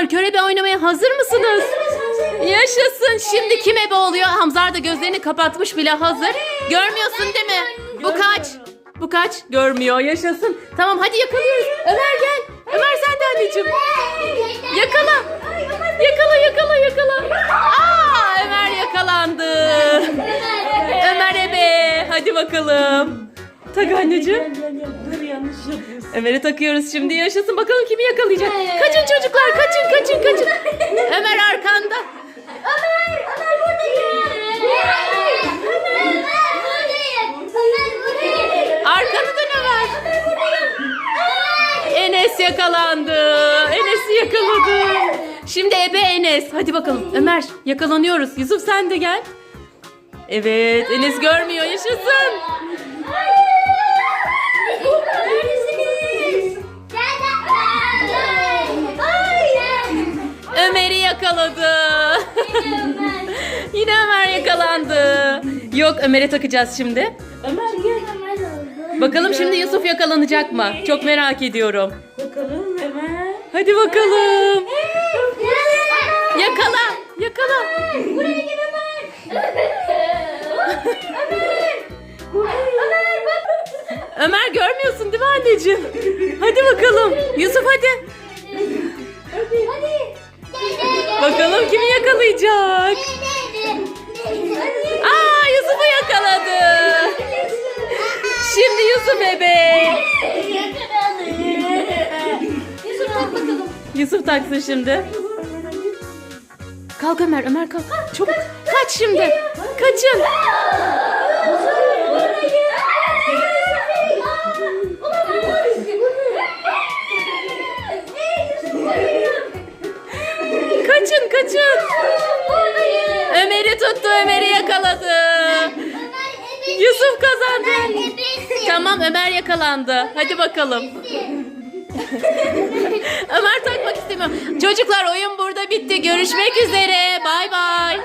Çocuklar körebe oynamaya hazır mısınız? Yaşasın. Şimdi kim ebe oluyor? Hamzar da gözlerini kapatmış bile hazır. Görmüyorsun değil mi? Bu kaç? Bu kaç? Görmüyor. Yaşasın. Tamam hadi yakalıyoruz. Ömer gel. Ömer sen de anneciğim. Yakala. Yakala yakala yakala. Aa Ömer yakalandı. Ömer ebe. Hadi bakalım. Tak anneciğim. Ömer'e takıyoruz şimdi. Yaşasın bakalım kimi yakalayacak. Kaçın çocuklar kaçın kaçın kaçın. Ömer arkanda. Ömer, Ömer buradayım. Ömer, buradayım. Ömer buradayım. Arkanı dön Ömer. Ömer buradayım. Enes yakalandı. Enes'i yakaladı. Şimdi ebe Enes. Hadi bakalım Ömer yakalanıyoruz. Yusuf sen de gel. Evet Enes görmüyor yaşasın. Neredesiniz? Yakaladı. Yine Ömer yakalandı. Yok Ömer'e takacağız şimdi. Ömer gel. Bakalım şimdi Yusuf yakalanacak mı? Çok merak ediyorum. Bakalım Ömer. Hadi bakalım. Yakala, yakala. Buraya gel Ömer. Ömer. Görmüyorsun değil mi anneciğim? Hadi bakalım. Yusuf. Hadi. Bakalım kimi yakalayacak. Aa Yusuf'u yakaladı. Şimdi Yusuf ebe. Yusuf. Yusuf taksın şimdi. Kalk Ömer, Ömer kalk. Çabuk. Kaç şimdi. Kaçın. Kaçın. Ömer'i tuttu, Ömer'i yakaladı. Yusuf kazandı. Tamam Ömer yakalandı. Hadi bakalım. Ömer takmak istemiyor. Çocuklar oyun burada bitti. Görüşmek üzere. Bay bay.